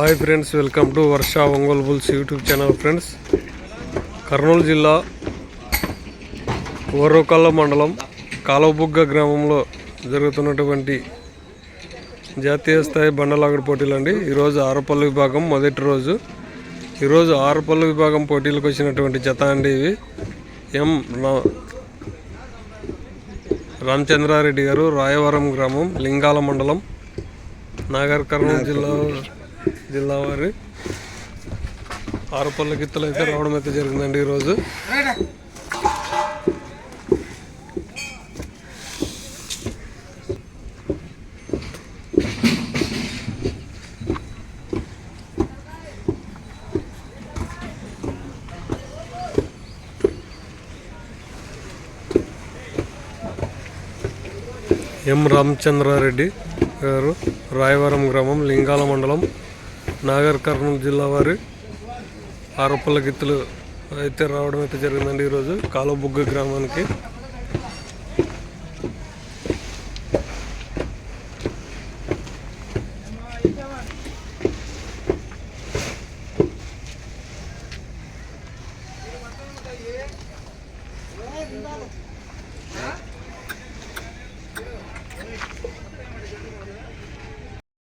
Hi friends welcome to Varsha Ongole bulls YouTube channel friends Kurnool జిల్లా ఓరోకల్ల మండలం కాలవబుగ్గ గ్రామంలో జరుగుతున్నటువంటి జాతీయ స్థాయి బండలాగడి పోటీలు అండి. ఈరోజు ఆరుపల్లి విభాగం మొదటి రోజు. ఈరోజు ఆరుపల్లి విభాగం పోటీలకు వచ్చినటువంటి జత అండి ఇవి. ఎం రామచంద్రారెడ్డి గారు రాయవరం గ్రామం లింగాల మండలం నాగర్ కర్నూలు జిల్లా జిల్లా వారి ఆరుపల్ల గిత్తలు అయితే రావడం అయితే జరిగిందండి ఈరోజు. ఎం రామచంద్రారెడ్డి గారు రాయవరం గ్రామం లింగాల మండలం నాగర్ కర్నూలు జిల్లా వారి ఆరపల్ల గిత్తులు అయితే రావడం అయితే జరిగిందండి ఈరోజు కాలబుగ్గ గ్రామానికి.